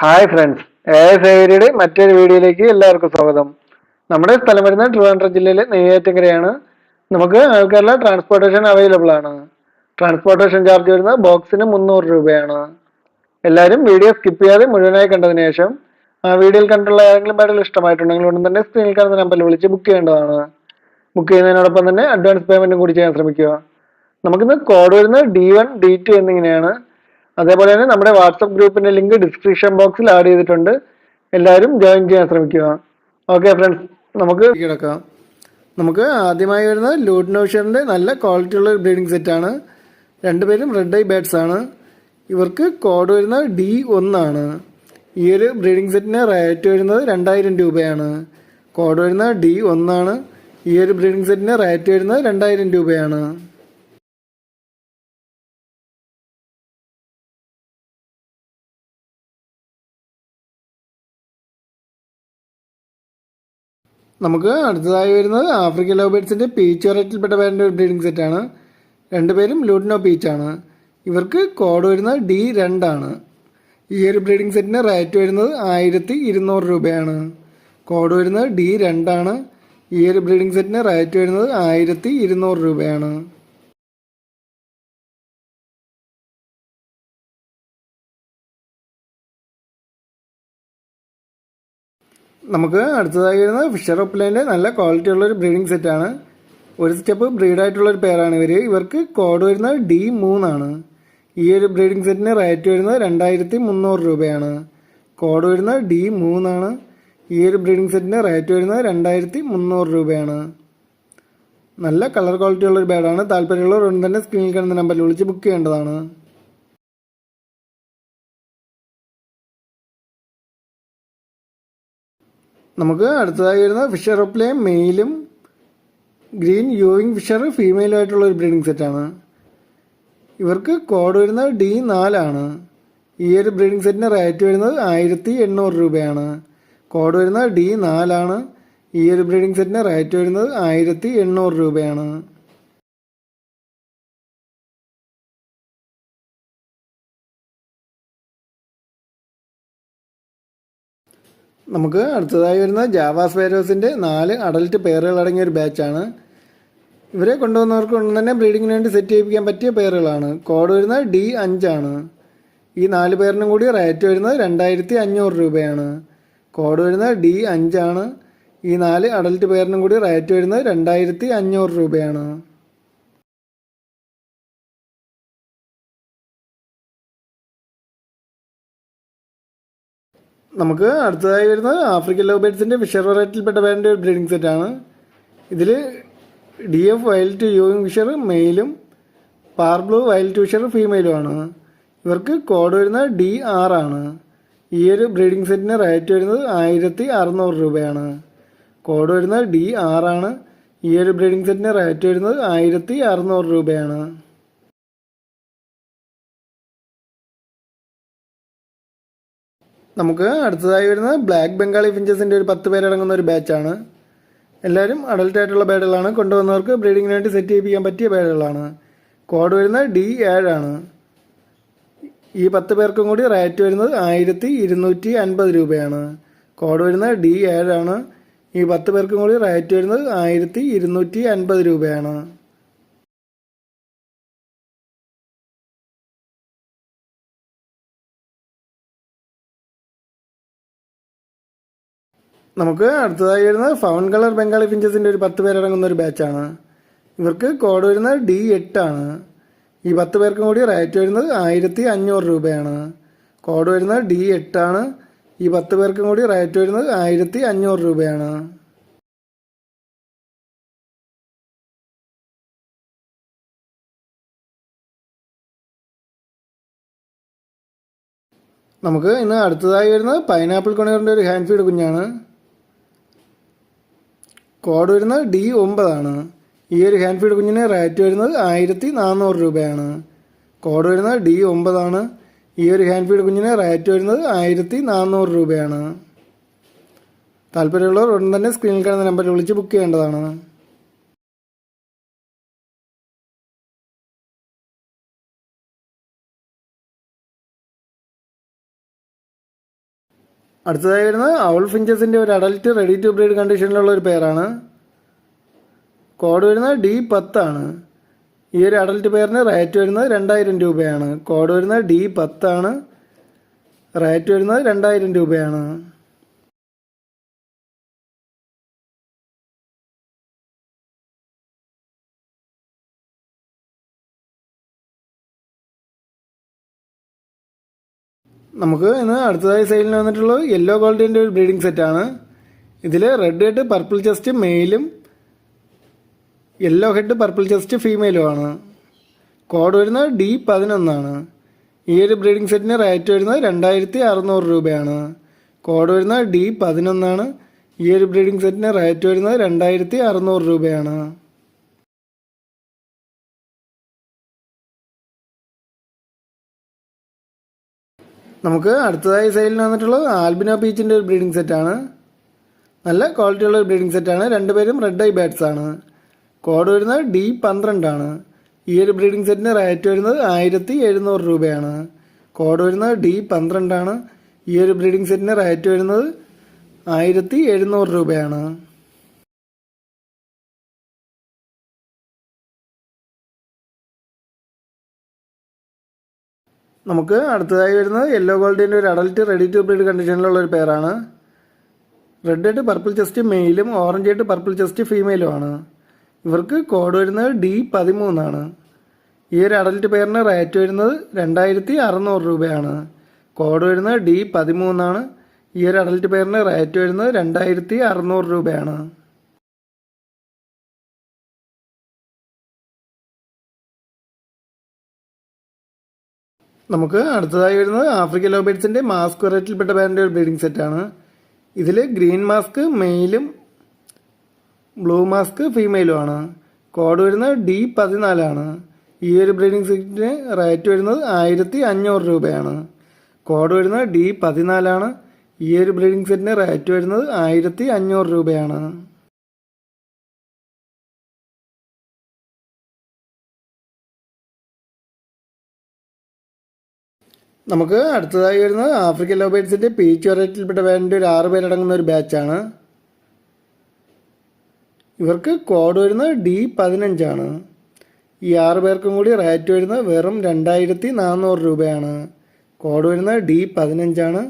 Hi friends A S ഐഡിയുടെ മറ്റൊരു വീഡിയോയിലേക്ക് എല്ലാവർക്കും സ്വാഗതം. നമ്മുടെ സ്ഥലം വരുന്ന ട്രിവാൻഡ്രം ജില്ലയിലെ നെയ്യാറ്റങ്കരയാണ് നമുക്ക് ആൾക്കാരുടെ ട്രാൻസ്പോർട്ടേഷൻ അവൈലബിൾ ആണ്. ട്രാൻസ്പോർട്ടേഷൻ ചാർജ് വരുന്ന ബോക്സിന് മുന്നൂറ് രൂപയാണ്. എല്ലാവരും വീഡിയോ സ്കിപ്പ് ചെയ്യാതെ മുഴുവനായി കണ്ടതിന് ശേഷം ആ വീഡിയോയിൽ കണ്ടുള്ള ആരെങ്കിലും പാടുകൾ ഇഷ്ടമായിട്ടുണ്ടെങ്കിൽ ഉടൻ തന്നെ സ്ക്രീനിൽ കാണുന്ന നമ്പറിൽ വിളിച്ച് ബുക്ക് ചെയ്യേണ്ടതാണ്. ബുക്ക് ചെയ്യുന്നതിനോടൊപ്പം തന്നെ അഡ്വാൻസ് പേയ്മെന്റും കൂടി ചെയ്യാൻ ശ്രമിക്കുക. നമുക്കിന്ന് കോഡ് വരുന്നത് ഡി വൺ ഡി ടു എന്നിങ്ങനെയാണ്. അതേപോലെ തന്നെ നമ്മുടെ വാട്സപ്പ് ഗ്രൂപ്പിന്റെ ലിങ്ക് ഡിസ്ക്രിപ്ഷൻ ബോക്സിൽ ആഡ് ചെയ്തിട്ടുണ്ട്. എല്ലാവരും ജോയിൻ ചെയ്യാൻ ശ്രമിക്കുക. ഓക്കെ ഫ്രണ്ട്സ് നമുക്ക് കിടക്കാം നമുക്ക് ആദ്യമായി വരുന്നത് ലൂട്ട് നോഷറിന്റെ നല്ല ക്വാളിറ്റി ഉള്ള ഒരു ബ്രീഡിംഗ് സെറ്റാണ് രണ്ടുപേരും റെഡ് ഐ ബേഡ്സ് ആണ്. ഇവർക്ക് കോഡ് വരുന്നത് ഡി ഒന്നാണ് ഈ ഒരു ബ്രീഡിംഗ് സെറ്റിന് റേറ്റ് വരുന്നത് രണ്ടായിരം രൂപയാണ്. കോഡ് വരുന്നത് ഡി ഒന്നാണ് ഈ ഒരു ബ്രീഡിംഗ് സെറ്റിന് റേറ്റ് വരുന്നത് രണ്ടായിരം രൂപയാണ്. നമുക്ക് അടുത്തതായി വരുന്നത് ആഫ്രിക്കൻ ലവ് ബേഡ്സിന്റെ പീച്ച് വെറൈറ്റിയിൽപ്പെട്ട പേരിന്റെ ഒരു ബ്രീഡിംഗ് സെറ്റാണ് രണ്ടുപേരും ലൂട്ടിനോ പീച്ചാണ് ഇവർക്ക് കോഡ് വരുന്നത് ഡി രണ്ടാണ്. ഈ ഒരു ബ്രീഡിംഗ് സെറ്റിന് റേറ്റ് വരുന്നത് ആയിരത്തി ഇരുന്നൂറ് രൂപയാണ്. കോഡ് വരുന്നത് ഡി രണ്ടാണ്. ഈ ഒരു ബ്രീഡിംഗ് സെറ്റിന് റേറ്റ് വരുന്നത് ആയിരത്തി ഇരുന്നൂറ് രൂപയാണ്. നമുക്ക് അടുത്തതായി വരുന്നത് ഫിഷർ ഒപ്ലൈന്റെ നല്ല ക്വാളിറ്റി ഉള്ള ഒരു ബ്രീഡിംഗ് സെറ്റാണ് ഒരു സ്റ്റെപ്പ് ബ്രീഡായിട്ടുള്ള ഒരു പേരാണ് ഇവർ ഇവർക്ക് കോഡ് വരുന്നത് ഡി മൂന്നാണ് ഈ ഒരു ബ്രീഡിംഗ് സെറ്റിന് റേറ്റ് വരുന്നത് രണ്ടായിരത്തി മുന്നൂറ് രൂപയാണ്. കോഡ് വരുന്നത് ഡി മൂന്നാണ് ഈ ഒരു ബ്രീഡിംഗ് സെറ്റിന് റേറ്റ് വരുന്നത് രണ്ടായിരത്തി മുന്നൂറ് രൂപയാണ്. നല്ല കളർ ക്വാളിറ്റി ഉള്ള ഒരു ബേഡാണ് താല്പര്യമുള്ളവർ ഉടൻ തന്നെ സ്ക്രീനിൽ കാണുന്ന നമ്പറിൽ വിളിച്ച് ബുക്ക് ചെയ്യേണ്ടതാണ്. നമുക്ക് അടുത്തതായി വരുന്ന ഫിഷർ ഒപ്ലേ മെയിലും ഗ്രീൻ യൂവിങ് ഫിഷർ ഫീമെയിലും ആയിട്ടുള്ള ഒരു ബ്രീഡിംഗ് സെറ്റാണ് ഇവർക്ക് കോഡ് വരുന്നത് ഡി നാലാണ് ഈ ഒരു ബ്രീഡിംഗ് സെറ്റിന് റേറ്റ് വരുന്നത് ആയിരത്തി എണ്ണൂറ് രൂപയാണ്. കോഡ് വരുന്നത് ഡി നാലാണ് ഈ ഒരു ബ്രീഡിംഗ് സെറ്റിന് റേറ്റ് വരുന്നത് ആയിരത്തി എണ്ണൂറ് രൂപയാണ്. നമുക്ക് അടുത്തതായി വരുന്ന ജാവാസ് വേരോസിന്റെ നാല് അഡൽട്ട് പേറുകൾ അടങ്ങിയ ഒരു ബാച്ചാണ് ഇവരെ കൊണ്ടുവന്നവർക്ക് തന്നെ ബ്രീഡിങ്ങിന് വേണ്ടി സെറ്റ് ചെയ്യിപ്പിക്കാൻ പറ്റിയ പേറുകളാണ് കോഡ് വരുന്നത് ഡി അഞ്ചാണ് ഈ നാല് പേരിനും കൂടി റേറ്റ് വരുന്നത് രണ്ടായിരത്തി അഞ്ഞൂറ് രൂപയാണ്. കോഡ് വരുന്നത് ഡി അഞ്ചാണ് ഈ നാല് അഡൽട്ട് പേരിനും കൂടി റേറ്റ് വരുന്നത് രണ്ടായിരത്തി അഞ്ഞൂറ് രൂപയാണ്. നമുക്ക് അടുത്തതായി വരുന്നത് ആഫ്രിക്കൻ ലവ് ബേഡ്സിന്റെ ഫിഷർ വെറൈറ്റിയിൽപ്പെട്ട പേരിന്റെ ഒരു ബ്രീഡിംഗ് സെറ്റാണ് ഇതിൽ D F violet euwing Fischer മെയിലും പാർബ്ലൂ വയലറ്റ് ഫിഷർ ഫീമെയിലുമാണ് ഇവർക്ക് കോഡ് വരുന്നത് ഡി ആറാണ് ഈ ഒരു ബ്രീഡിംഗ് സെറ്റിന് റേറ്റ് വരുന്നത് ആയിരത്തി അറുന്നൂറ് രൂപയാണ്. കോഡ് വരുന്നത് ഡി ആറാണ് ഈ ഒരു ബ്രീഡിംഗ് സെറ്റിന് റേറ്റ് വരുന്നത് ആയിരത്തി അറുന്നൂറ് രൂപയാണ്. നമുക്ക് അടുത്തതായി വരുന്നത് ബ്ലാക്ക് ബംഗാളി ഫിഞ്ചസിന്റെ ഒരു പത്ത് പേരടങ്ങുന്ന ഒരു ബാച്ചാണ് എല്ലാവരും അഡൽട്ട് ആയിട്ടുള്ള ബേഡുകളാണ് കൊണ്ടുവന്നവർക്ക് ബ്രീഡിങ്ങിന് വേണ്ടി സെറ്റ് ചെയ്യിപ്പിക്കാൻ പറ്റിയ ബേഡുകളാണ് കോഡ് വരുന്നത് ഡി ഏഴാണ് ഈ പത്ത് പേർക്കും കൂടി റേറ്റ് വരുന്നത് ആയിരത്തി ഇരുന്നൂറ്റി അൻപത് രൂപയാണ്. കോഡ് വരുന്നത് ഡി ഏഴാണ് ഈ പത്ത് പേർക്കും കൂടി റേറ്റ് വരുന്നത് ആയിരത്തി ഇരുന്നൂറ്റി അൻപത് രൂപയാണ്. നമുക്ക് അടുത്തതായി വരുന്നത് ഫൗൺ കളർ ബംഗാളി ഫിഞ്ചസിന്റെ ഒരു പത്ത് പേരടങ്ങുന്ന ഒരു ബാച്ചാണ്. ഇവർക്ക് കോഡ് വരുന്നത് ഡി എട്ടാണ്. ഈ പത്ത് പേർക്കും കൂടി റേറ്റ് വരുന്നത് ആയിരത്തി അഞ്ഞൂറ് രൂപയാണ്. കോഡ് വരുന്നത് ഡി എട്ടാണ്. ഈ പത്ത് പേർക്കും കൂടി റേറ്റ് വരുന്നത് ആയിരത്തി അഞ്ഞൂറ് രൂപയാണ്. നമുക്ക് ഇന്ന് അടുത്തതായി വരുന്നത് പൈനാപ്പിൾ കൊണിയറിന്റെ ഒരു ഹാൻഡ് ഫീഡ് കുഞ്ഞാണ്. കോഡ് വരുന്നത് ഡി ഒമ്പതാണ്. ഈ ഒരു ഹാൻഡ് ഫീഡ് കുഞ്ഞിന് റേറ്റ് വരുന്നത് ആയിരത്തി നാനൂറ് രൂപയാണ്. കോഡ് വരുന്നത് ഡി ഒമ്പതാണ്. ഈ ഒരു ഹാൻഡ് ഫീഡ് കുഞ്ഞിന് റേറ്റ് വരുന്നത് ആയിരത്തി നാനൂറ് രൂപയാണ്. താല്പര്യമുള്ളവർ ഉടൻ തന്നെ സ്ക്രീനിൽ കാണുന്ന നമ്പറിൽ വിളിച്ച് ബുക്ക് ചെയ്യേണ്ടതാണ്. അടുത്തതായി വരുന്നത് ഔൾ ഫിഞ്ചസിന്റെ ഒരു അഡൽറ്റ് റെഡി ടു ബ്രീഡ് കണ്ടീഷനിലുള്ള ഒരു പേരാണ് കോഡ് വരുന്നത് ഡി പത്താണ് ഈ ഒരു അഡൽറ്റ് പെയറിന് റേറ്റ് വരുന്നത് രണ്ടായിരം രൂപയാണ്. കോഡ് വരുന്നത് ഡി പത്താണ് റേറ്റ് വരുന്നത് രണ്ടായിരം രൂപയാണ്. നമുക്ക് ഇന്ന് അടുത്തതായി സെയിലിന് വന്നിട്ടുള്ളത് യെല്ലോ ഗോൾഡിന്റെ ഒരു ബ്രീഡിംഗ് സെറ്റാണ് ഇതിൽ റെഡ് ഹെഡ് പർപ്പിൾ ചെസ്റ്റ് മെയിലും യെല്ലോ ഹെഡ് പർപ്പിൾ ചെസ്റ്റ് ഫീമെയിലുമാണ് കോഡ് വരുന്നത് ഡി പതിനൊന്നാണ്. ഈ ഒരു ബ്രീഡിംഗ് സെറ്റിന് റേറ്റ് വരുന്നത് രണ്ടായിരത്തി അറുന്നൂറ് രൂപയാണ്. കോഡ് വരുന്നത് ഡി പതിനൊന്നാണ്. ഈ ഒരു ബ്രീഡിംഗ് സെറ്റിന് റേറ്റ് വരുന്നത് രണ്ടായിരത്തി അറുന്നൂറ് രൂപയാണ്. നമുക്ക് അടുത്തതായി സെയിലിന് വന്നിട്ടുള്ളത് ആൽബിനോ പീച്ചിന്റെ ഒരു ബ്രീഡിംഗ് സെറ്റാണ് നല്ല ക്വാളിറ്റിയുള്ള ഒരു ബ്രീഡിംഗ് സെറ്റാണ് രണ്ടുപേരും റെഡ് ഐ ബാറ്റ്സ് ആണ്. കോഡ് വരുന്നത് ഡി പന്ത്രണ്ടാണ് ഈ ഒരു ബ്രീഡിംഗ് സെറ്റിന് റേറ്റ് വരുന്നത് ആയിരത്തി എഴുന്നൂറ് രൂപയാണ്. കോഡ് വരുന്നത് ഡി പന്ത്രണ്ടാണ് ഈ ഒരു ബ്രീഡിംഗ് സെറ്റിന് റേറ്റ് വരുന്നത് ആയിരത്തി എഴുന്നൂറ് രൂപയാണ്. നമുക്ക് അടുത്തതായി വരുന്നത് യെല്ലോ ഗോൾഡിന്റെ ഒരു അഡൽറ്റ് റെഡി ടു ബ്രീഡ് കണ്ടീഷനിലുള്ള ഒരു പേരാണ് റെഡ് ആയിട്ട് പർപ്പിൾ ചെസ്റ്റ് മെയിലും ഓറഞ്ച് ആയിട്ട് പർപ്പിൾ ചെസ്റ്റ് ഫീമെയിലും ആണ്. ഇവർക്ക് കോഡ് വരുന്നത് ഡി പതിമൂന്നാണ് ഈ ഒരു അഡൽറ്റ് പേരിന് റേറ്റ് വരുന്നത് രണ്ടായിരത്തി അറുന്നൂറ് രൂപയാണ്. കോഡ് വരുന്നത് ഡി പതിമൂന്നാണ് ഈ ഒരു അഡൽറ്റ് പേരിന് റേറ്റ് വരുന്നത് രണ്ടായിരത്തി അറുന്നൂറ് രൂപയാണ്. നമുക്ക് അടുത്തതായി വരുന്നത് ആഫ്രിക്കൻ ലോബേറ്റ്സിന്റെ മാസ്ക് വെറൈറ്റിയിൽപ്പെട്ട ബാൻഡ് ഒരു ബ്രീഡിംഗ് സെറ്റാണ് ഇതിൽ ഗ്രീൻ മാസ്ക് മെയിലും ബ്ലൂ മാസ്ക് ഫീമെയിലും ആണ്. കോഡ് വരുന്നത് ഡി പതിനാലാണ് ഈ ഒരു ബ്രീഡിംഗ് സെറ്റിന് റേറ്റ് വരുന്നത് ആയിരത്തി അഞ്ഞൂറ് രൂപയാണ്. കോഡ് വരുന്നത് ഡി പതിനാലാണ് ഈ ഒരു ബ്രീഡിംഗ് സെറ്റിന് റേറ്റ് വരുന്നത് ആയിരത്തി അഞ്ഞൂറ് രൂപയാണ്. നമുക്ക് അടുത്തതായി വരുന്നത് ആഫ്രിക്കൻ ലോബേറ്റ്സിന്റെ പീച്ച് വെറൈറ്റിയിൽപ്പെട്ട വേണ്ട ഒരു ആറ് പേരടങ്ങുന്ന ഒരു ബാച്ചാണ്. ഇവർക്ക് കോഡ് വരുന്നത് ഡി പതിനഞ്ചാണ്. ഈ ആറ് പേർക്കും കൂടി റേറ്റ് വരുന്നത് വെറും രണ്ടായിരത്തി നാനൂറ് രൂപയാണ്. കോഡ് വരുന്നത് ഡി പതിനഞ്ചാണ്.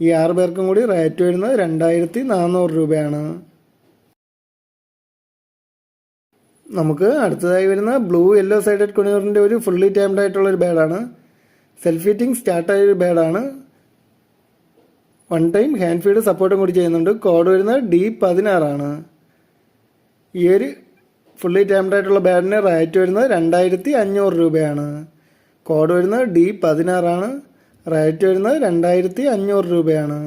ഈ ആറ് പേർക്കും കൂടി റേറ്റ് വരുന്നത് രണ്ടായിരത്തി നാനൂറ് രൂപയാണ്. നമുക്ക് അടുത്തതായി വരുന്ന ബ്ലൂ യെല്ലോ സൈഡഡ് കുണിയറിന്റെ ഒരു ഫുള്ളി ടൈംഡ് ആയിട്ടുള്ള ഒരു ബേഡാണ്. സെൽഫ് ഫിറ്റിംഗ് സ്റ്റാർട്ടായ ഒരു ബേഡാണ് വൺ ടൈം ഹാൻഡ് ഫീഡ് സപ്പോർട്ടും കൂടി ചെയ്യുന്നുണ്ട്. കോഡ് വരുന്നത് ഡി പതിനാറാണ് ഈ ഒരു ഫുള്ളി ടൈംഡ് ആയിട്ടുള്ള ബാഡിന് റേറ്റ് വരുന്നത് രണ്ടായിരത്തി അഞ്ഞൂറ് രൂപയാണ്. കോഡ് വരുന്നത് ഡി പതിനാറാണ് റേറ്റ് വരുന്നത് രണ്ടായിരത്തി അഞ്ഞൂറ് രൂപയാണ്.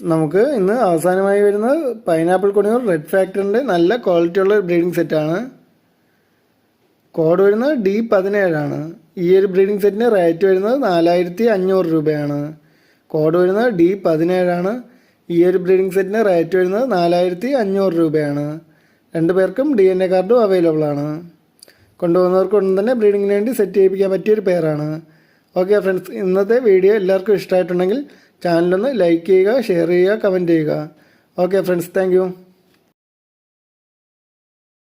നമുക്ക് ഇന്ന് അവസാനമായി വരുന്നത് പൈനാപ്പിൾ കൊടിയൂർ റെഡ് ഫാക്ടറിന്റെ നല്ല ക്വാളിറ്റിയുള്ള ബ്രീഡിംഗ് സെറ്റാണ് കോഡ് വരുന്നത് ഡി പതിനേഴാണ്. ഈ ഒരു ബ്രീഡിംഗ് സെറ്റിന് റേറ്റ് വരുന്നത് നാലായിരത്തി അഞ്ഞൂറ് രൂപയാണ്. കോഡ് വരുന്നത് ഡി പതിനേഴാണ്. ഈ ഒരു ബ്രീഡിംഗ് സെറ്റിന് റേറ്റ് വരുന്നത് നാലായിരത്തി അഞ്ഞൂറ് രൂപയാണ്. രണ്ട് പേർക്കും ഡി എൻ എ കാർഡും അവൈലബിൾ ആണ്. കൊണ്ടുപോകുന്നവർക്കൊന്നും തന്നെ ബ്രീഡിങ്ങിന് വേണ്ടി സെറ്റ് ചെയ്യിപ്പിക്കാൻ പറ്റിയൊരു പേരാണ്. ഓക്കെ ഫ്രണ്ട്സ് ഇന്നത്തെ വീഡിയോ എല്ലാവർക്കും ഇഷ്ടമായിട്ടുണ്ടെങ്കിൽ ചാനലൊന്ന് ലൈക്ക് ചെയ്യുക ഷെയർ ചെയ്യുക കമന്റ് ചെയ്യുക. Okay friends thank